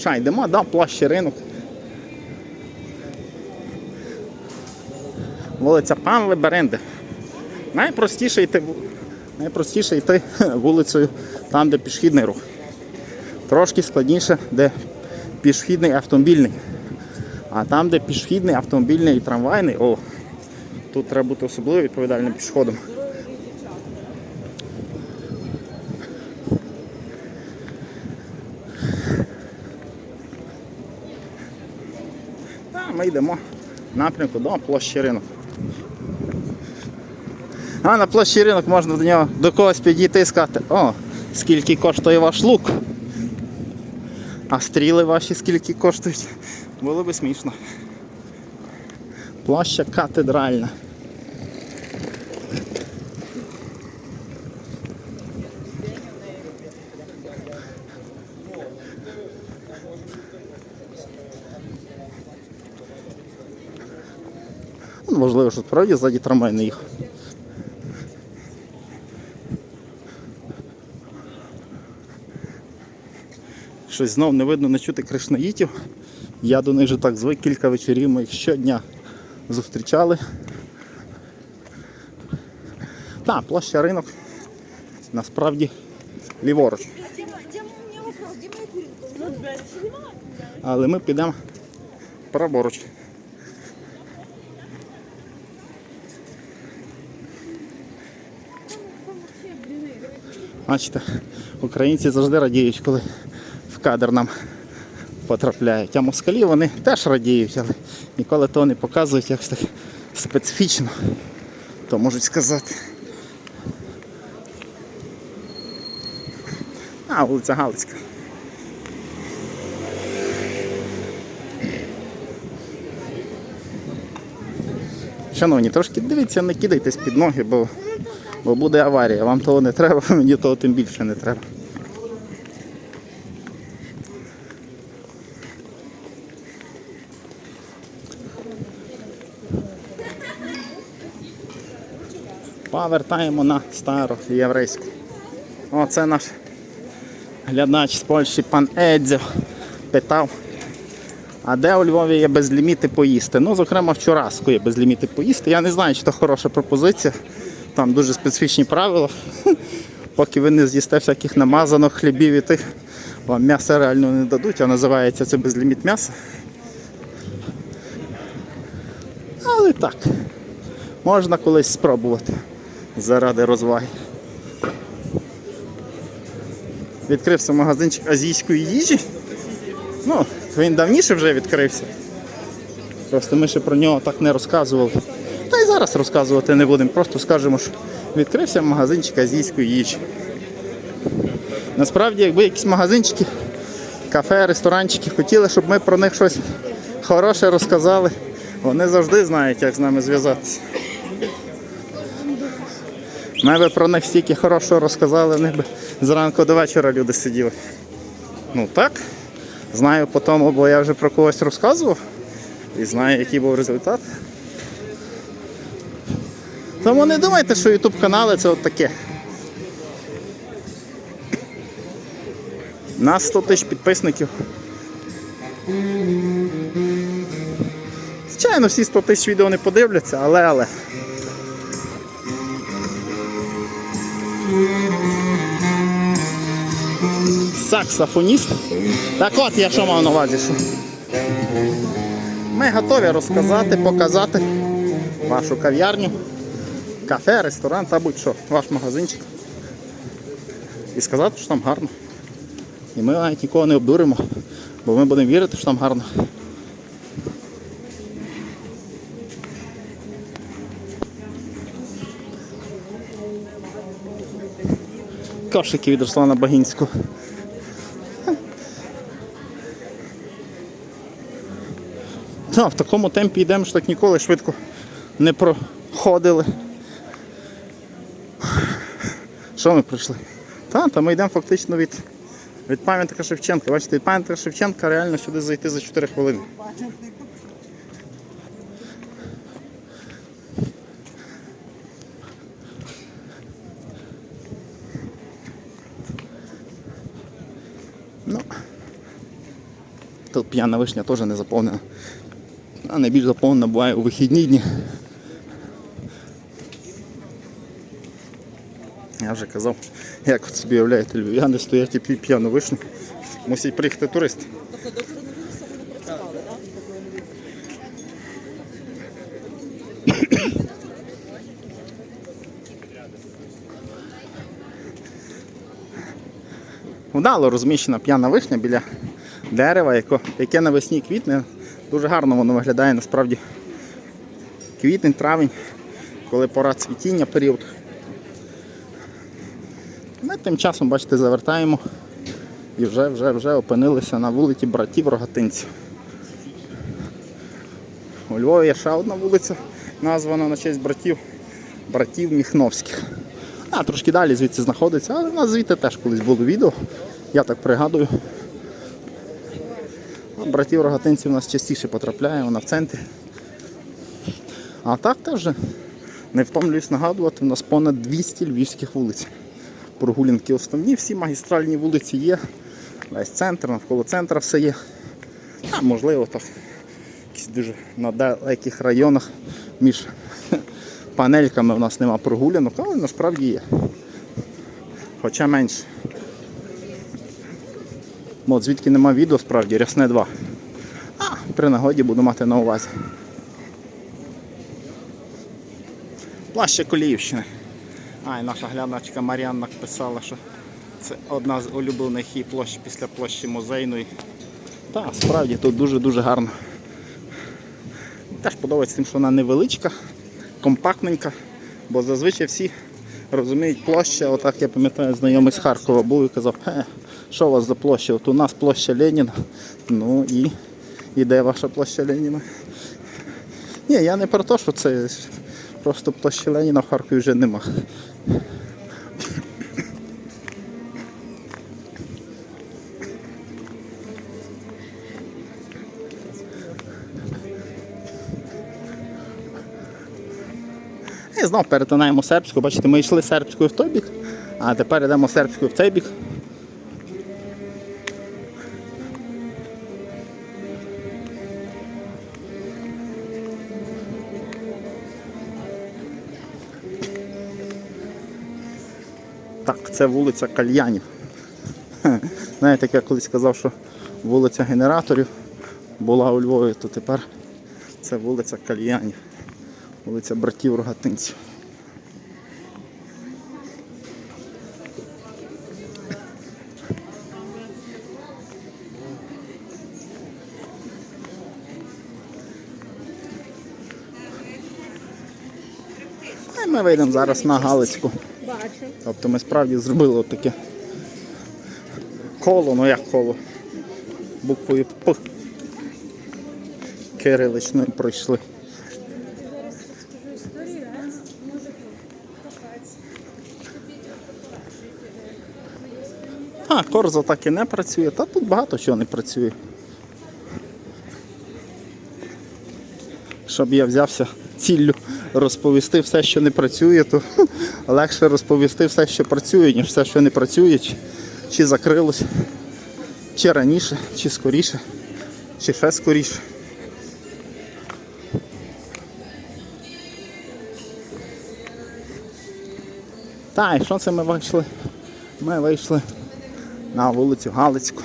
Ша, йдемо до площі ринок. Вулиця Пан Леберенди. Найпростіше йти, найпростіше йти вулицею там, де пішохідний рух. Трошки складніше, де пішохідний автомобільний. А там, де пішохідний, автомобільний і трамвайний, о, тут треба бути особливо відповідальним пішоходом. Ми йдемо в напрямку до площі ринок. А на площі ринок можна до нього до когось підійти і сказати, о, скільки коштує ваш лук. А стріли ваші скільки коштують? Було би смішно. Площа катедральна. Можливо, що справді ззаді трамвай не їхав. Щось знов не видно, не чути кришнаїтів. Я до них вже так звик кілька вечорів, ми їх щодня зустрічали. Так, площа ринок насправді ліворуч. Але ми підемо праворуч. Бачите, українці завжди радіють, коли в кадр нам потрапляють. А москалі вони теж радіють, але ніколи того не показують якось так специфічно, то можуть сказати. А, вулиця Галицька. Шановні, трошки дивіться, не кидайтесь під ноги, бо, бо буде аварія. Вам того не треба, мені того тим більше не треба. Повертаємо на стару єврейську. Оце наш глядач з Польщі, пан Едзьо, питав, а де у Львові є безліміти поїсти? Ну, зокрема, в Чораску є безліміти поїсти. Я не знаю, чи це хороша пропозиція. Там дуже специфічні правила. Поки ви не з'їсте всяких намазаних хлібів і тих, вам м'яса реально не дадуть, а називається це безліміт м'яса. Але так, можна колись спробувати заради розваги. Відкрився магазинчик азійської їжі. Ну, він давніше вже відкрився. Просто ми ще про нього так не розказували. Зараз розказувати не будемо. Просто скажемо, що відкрився магазинчик азійської їжі. Насправді, якби якісь магазинчики, кафе, ресторанчики хотіли, щоб ми про них щось хороше розказали, вони завжди знають, як з нами зв'язатися. Ми би про них стільки хорошого розказали, в них би зранку до вечора люди сиділи. Ну так. Знаю по тому, бо я вже про когось розказував і знаю, який був результат. Тому не думайте, що YouTube канали це от таке. Нас 100 тисяч підписників. Звичайно, всі 100 тисяч відео не подивляться, але але. Саксофоніст. Так от я що мав на увазі. Що ми готові розказати, показати вашу кав'ярню, кафе, ресторан та будь-що, ваш магазинчик. І сказати, що там гарно. І ми навіть нікого не обдуримо, бо ми будемо вірити, що там гарно. Кошики від Руслана Багінського. Так, в такому темпі йдемо, що так ніколи швидко не проходили. Що ми прийшли? Та, та ми йдемо фактично від, від пам'ятника Шевченка. Бачите, від пам'ятника Шевченка реально сюди зайти за 4 хвилини. Ну, Тут п'яна вишня теж не заповнена. А найбільш заповнена буває у вихідні дні. Я вже казав, як от собі уявляєте, львів'яни стоять і п'ють п'яну вишню. Мусять приїхати туристи. Тобто? Вдало розміщена п'яна вишня біля дерева, яке навесні квітне. Дуже гарно воно виглядає насправді. Квітень, травень, коли пора цвітіння період. Тим часом, бачите, завертаємо і вже вже вже опинилися на вулиці братів Рогатинців. У Львові є ще одна вулиця, названа на честь братів, братів Міхновських. А, трошки далі звідси знаходиться, але в нас звідти теж колись було відео. Я так пригадую. Братів рогатинців у нас частіше потрапляє, вона в центрі. А так теж не втомлююсь нагадувати, у нас понад 200 львівських вулиць. Прогулянки основні, всі магістральні вулиці є. Весь центр, навколо центра все є. А можливо так. Якісь дуже на далеких районах між панельками у нас нема прогулянок, але насправді є. Хоча менше. От звідки нема відео, справді, рясне 2. А, при нагоді буду мати на увазі. Плаща Коліївщини. А, і наша глядачка Мар'янна писала, що це одна з улюблених її площ після площі музейної. Так, справді тут дуже-дуже гарно. Теж подобається тим, що вона невеличка, компактненька, бо зазвичай всі розуміють площа, отак я пам'ятаю, знайомий з Харкова був і казав, «Е, що у вас за площа? От у нас площа Леніна. Ну і, і де ваша площа Леніна? Ні, я не про те, що це просто площі Леніна в Харкові вже нема. І знов перетинаємо сербську. Бачите, ми йшли сербською в той бік, а тепер йдемо сербською в цей бік. Це вулиця Кальянів. Знаєте, як я колись казав, що вулиця генераторів була у Львові, то тепер це вулиця Кальянів. Вулиця братів Рогатинців. Ми вийдемо зараз на Галицьку. Бачу. Тобто ми справді зробили таке коло, ну як коло. Буквою П. Кириличною пройшли. А, корзо так і не працює, та тут багато чого не працює. Щоб я взявся ціллю розповісти все, що не працює, то легше розповісти все, що працює, ніж все, що не працює, чи, чи закрилось, чи раніше, чи скоріше, чи ще скоріше. Так, і що це ми вийшли? Ми вийшли на вулицю Галицьку.